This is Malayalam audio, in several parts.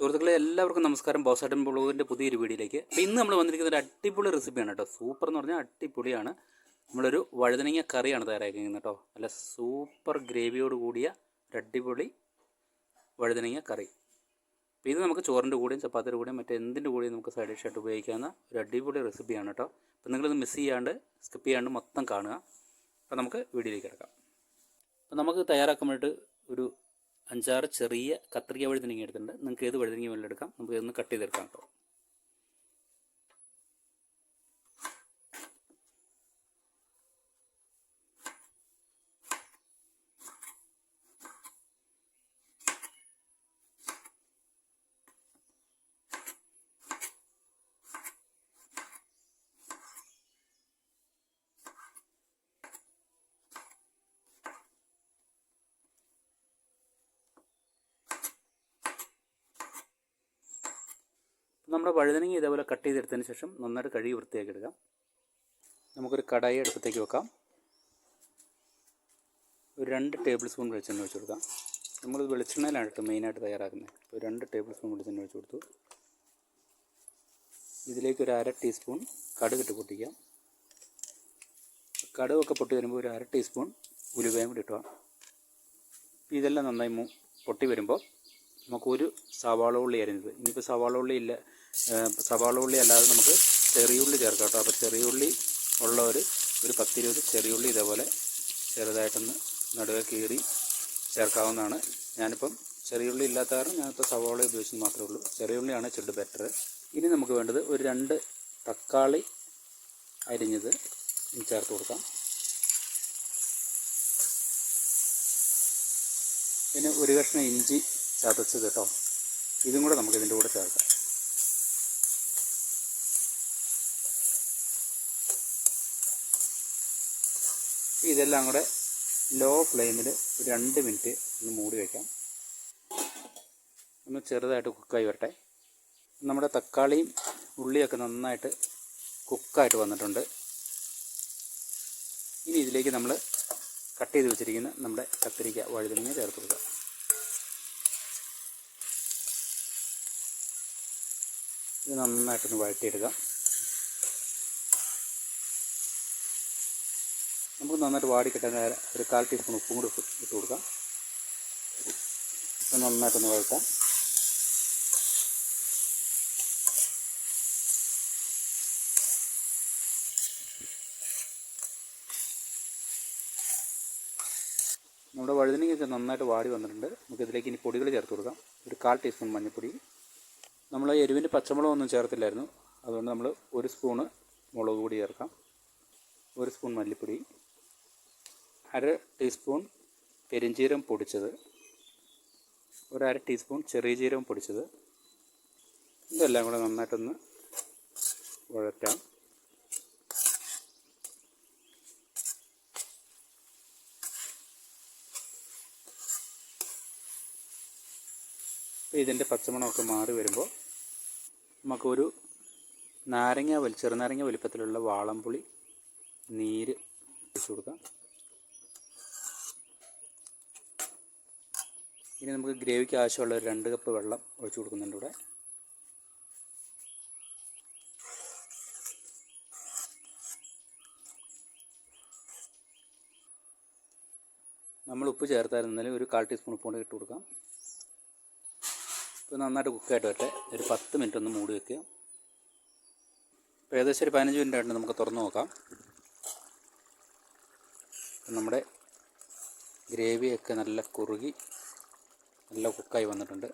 സുഹൃത്തുക്കളെ എല്ലാവർക്കും നമസ്കാരം. ബോസാട്ടൻ ബ്ലോഗിന്റെ പുതിയൊരു വീഡിയോയിലേക്ക്. അപ്പോൾ ഇന്ന് നമ്മൾ വന്നിരിക്കുന്ന ഒരു അടിപൊളി റെസിപ്പിയാണ് കേട്ടോ. സൂപ്പർ എന്ന് പറഞ്ഞാൽ അടിപൊളിയാണ്. നമ്മളൊരു വഴുതനങ്ങ കറിയാണ് തയ്യാറാക്കുന്നത് കേട്ടോ. നല്ല സൂപ്പർ ഗ്രേവിയോട് കൂടിയ ഒരു അടിപൊളി വഴുതനങ്ങ കറി. അപ്പോൾ ഇത് നമുക്ക് ചോറിന്റെ കൂടെയും ചപ്പാത്തിയുടെ കൂടെയും മറ്റെന്തിന്റെ കൂടെയും നമുക്ക് സൈഡ് ഡിഷായിട്ട് ഉപയോഗിക്കാവുന്ന ഒരു അടിപൊളി റെസിപ്പിയാണ് കേട്ടോ. അപ്പോൾ നിങ്ങളിത് മിസ് ചെയ്യാണ്ട് സ്കിപ്പ് ചെയ്യാണ്ട് മൊത്തം കാണുക. അപ്പോൾ നമുക്ക് വീഡിയോയിലേക്ക് കിടക്കാം. അപ്പോൾ നമുക്ക് തയ്യാറാക്കാൻ വേണ്ടിയിട്ട് ഒരു അഞ്ചാറ് ചെറിയ കത്രിക വഴുതനങ്ങ എടുത്തിട്ടുണ്ട്. നിങ്ങൾക്ക് ഏത് വഴുതനങ്ങ വേണമെങ്കിലും എടുക്കാം. നമുക്ക് ഇതൊന്ന് കട്ട് ചെയ്തെടുക്കാം കേട്ടോ. നമ്മുടെ വഴുതനങ്ങ ഇതേപോലെ കട്ട് ചെയ്തെടുത്തതിന് ശേഷം നന്നായിട്ട് കഴുകി വൃത്തിയാക്കി എടുക്കാം നമുക്കൊരു കടായി അടുപ്പത്തേക്ക് വെക്കാം. ഒരു രണ്ട് ടേബിൾ സ്പൂൺ വെളിച്ചെണ്ണ ഒഴിച്ചു കൊടുക്കാം. നമ്മൾ വെളിച്ചെണ്ണയിലാണ് കേട്ടോ മെയിനായിട്ട് തയ്യാറാക്കുന്നത്. ഒരു രണ്ട് ടേബിൾ സ്പൂൺ വെളിച്ചെണ്ണ ഒഴിച്ചു കൊടുത്തു. ഇതിലേക്ക് ഒരു അര ടീസ്പൂൺ കടുക് ഇട്ട് പൊട്ടിക്കാം. കടുകൊക്കെ പൊട്ടി വരുമ്പോൾ ഒരു അര ടീസ്പൂൺ ഉലുവയും കൂടി ഇട്ടുക ഇതെല്ലാം നന്നായി പൊട്ടി വരുമ്പോൾ നമുക്കൊരു സവാള ഉള്ളി അരിഞ്ഞത്. ഇനിയിപ്പോൾ സവാള ഉള്ളി ഇല്ല സവാള ഉള്ളി അല്ലാതെ നമുക്ക് ചെറിയുള്ളി ചേർക്കാം കേട്ടോ. അപ്പോൾ ചെറിയുള്ളി ഉള്ള ഒരു ഒരു പത്തിരുപത് ചെറിയുള്ളി ഇതേപോലെ ചെറുതായിട്ടൊന്ന് നടുവെ കീറി ചേർക്കാവുന്നതാണ്. ഞാനിപ്പം ചെറിയുള്ളി ഇല്ലാത്ത കാരണം ഞാനിപ്പോൾ സവാള ഉപയോഗിച്ചത് മാത്രമേ ഉള്ളൂ. ചെറിയുള്ളിയാണ് ഇച്ചിരി ബെറ്റർ ഇനി നമുക്ക് വേണ്ടത് ഒരു രണ്ട് തക്കാളി അരിഞ്ഞത് ചേർത്ത് കൊടുക്കാം. പിന്നെ ഒരു കഷ്ണം ഇഞ്ചി ചതച്ചത് കേട്ടോ. ഇതും കൂടെ നമുക്ക് ഇതിന്റെ കൂടെ ചേർക്കാം. ഇതെല്ലാം കൂടെ ലോ ഫ്ലെയിമിൽ ഒരു രണ്ട് മിനിറ്റ് ഒന്ന് മൂടി വയ്ക്കാം ഒന്ന് ചെറുതായിട്ട് കുക്കായി വരട്ടെ. നമ്മുടെ തക്കാളിയും ഉള്ളിയൊക്കെ നന്നായിട്ട് കുക്കായിട്ട് വന്നിട്ടുണ്ട്. ഇനി ഇതിലേക്ക് നമ്മൾ കട്ട് ചെയ്ത് വെച്ചിരിക്കുന്ന നമ്മുടെ കത്തിരിക്ക വഴുതനങ്ങ ചേർത്ത് കൊടുക്കുക ഇത് നന്നായിട്ടൊന്ന് വഴറ്റിയെടുക്കാം. നമുക്ക് നന്നായിട്ട് വാടി കിട്ടാൻ ഒരു കാൽ ടീസ്പൂൺ ഉപ്പും കൂടി ഇട്ട് കൊടുക്കാം. ഇപ്പം നന്നായിട്ടൊന്ന് വഴറ്റാം. നമ്മുടെ വഴുതനങ്ങയൊക്കെ നന്നായിട്ട് വാടി വന്നിട്ടുണ്ട്. നമുക്ക് ഇതിലേക്ക് ഇനി പൊടികൾ ചേർത്ത് കൊടുക്കാം. ഒരു കാൽ ടീസ്പൂൺ മഞ്ഞൾപ്പൊടി നമ്മൾ എരിവിന്റെ പച്ചമുളകൊന്നും ചേർത്തില്ലായിരുന്നു. അതുകൊണ്ട് നമ്മൾ ഒരു സ്പൂണ് മുളക് പൊടി ചേർക്കാം. ഒരു സ്പൂൺ മല്ലിപ്പൊടി. അര ടീസ്പൂൺ പെരിഞ്ചീരം പൊടിച്ചത്. ഒരു അര ടീസ്പൂൺ ചെറിയ ജീരകം പൊടിച്ചത്. ഇതെല്ലാം കൂടെ നന്നായിട്ടൊന്ന് വഴറ്റാം. ഇതിന്റെ പച്ചമണമൊക്കെ മാറി വരുമ്പോൾ നമുക്കൊരു നാരങ്ങ വലി ചെറുനാരങ്ങ വലിപ്പത്തിലുള്ള വാളംപുളി നീര് ഒഴിച്ചു കൊടുക്കാം. ഇനി നമുക്ക് ഗ്രേവിക്ക് ആവശ്യമുള്ള ഒരു രണ്ട് കപ്പ് വെള്ളം ഒഴിച്ചു കൊടുക്കുന്നുണ്ട് ഇവിടെ. നമ്മൾ ഉപ്പ് ചേർത്തായിരുന്നാലും ഒരു കാൽ ടീസ്പൂൺ ഉപ്പ് കൊണ്ട് ഇട്ട് കൊടുക്കാം. ഇപ്പോൾ നന്നായിട്ട് കുക്കായിട്ട് വരട്ടെ. ഒരു പത്ത് മിനിറ്റ് ഒന്ന് മൂടി വെക്കുക ഇപ്പോൾ ഏകദേശം ഒരു പതിനഞ്ച് മിനിറ്റ് ആയിട്ട് നമുക്ക് തുറന്ന് നോക്കാം. നമ്മുടെ ഗ്രേവിയൊക്കെ നല്ല കുറുകി നല്ല കുക്കായി വന്നിട്ടുണ്ട്.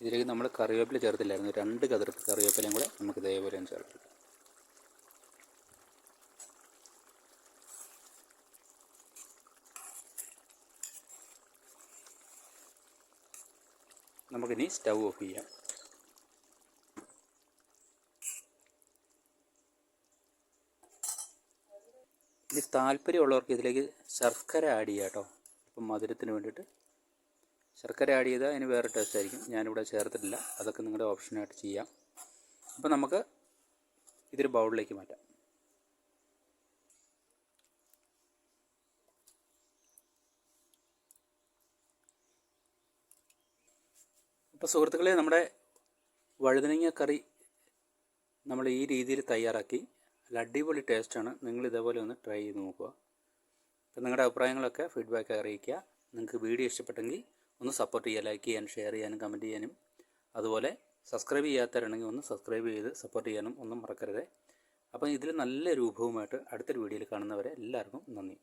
ഇതിലേക്ക് നമ്മൾ കറിവേപ്പില ചേർത്തില്ലായിരുന്നു. രണ്ട് കതിർത്ത് കറിവേപ്പിലയും കൂടെ നമുക്ക് ഇതേപോലെ ചേർക്കാം. നമുക്കിനി സ്റ്റൗ ഓഫ് ചെയ്യാം. ഇനി താല്പര്യമുള്ളവർക്ക് ഇതിലേക്ക് ശർക്കര ആഡ് ചെയ്യാം കേട്ടോ. ഇപ്പം മധുരത്തിന് വേണ്ടിയിട്ട് ശർക്കര ആഡ് ചെയ്താൽ അതിന് വേറെ ടേസ്റ്റ് ആയിരിക്കും. ഞാനിവിടെ ചേർത്തിട്ടില്ല. അതൊക്കെ നിങ്ങളുടെ ഓപ്ഷനായിട്ട് ചെയ്യാം. അപ്പം നമുക്ക് ഇതൊരു ബൗളിലേക്ക് മാറ്റാം. അപ്പോൾ സുഹൃത്തുക്കളെ നമ്മുടെ വഴുതനങ്ങ കറി നമ്മൾ ഈ രീതിയിൽ തയ്യാറാക്കി. അടിപൊളി ടേസ്റ്റാണ് നിങ്ങൾ ഇതേപോലെ ഒന്ന് ട്രൈ ചെയ്ത് നോക്കുക. അപ്പോൾ നിങ്ങളുടെ അഭിപ്രായങ്ങളൊക്കെ ഫീഡ്ബാക്ക് അറിയിക്കുക. നിങ്ങൾക്ക് വീഡിയോ ഇഷ്ടപ്പെട്ടെങ്കിൽ ഒന്ന് സപ്പോർട്ട് ചെയ്യുക. ലൈക്ക് ചെയ്യാനും ഷെയർ ചെയ്യാനും കമന്റ് ചെയ്യാനും. അതുപോലെ സബ്സ്ക്രൈബ് ചെയ്യാത്തവരുണ്ടെങ്കിൽ ഒന്ന് സബ്സ്ക്രൈബ് ചെയ്ത് സപ്പോർട്ട് ചെയ്യാനും ഒന്നും മറക്കരുത്. അപ്പം ഇതിൽ നല്ല രൂപവുമായിട്ട് അടുത്തൊരു വീഡിയോയിൽ കാണുന്നവരെ എല്ലാവർക്കും നന്ദി.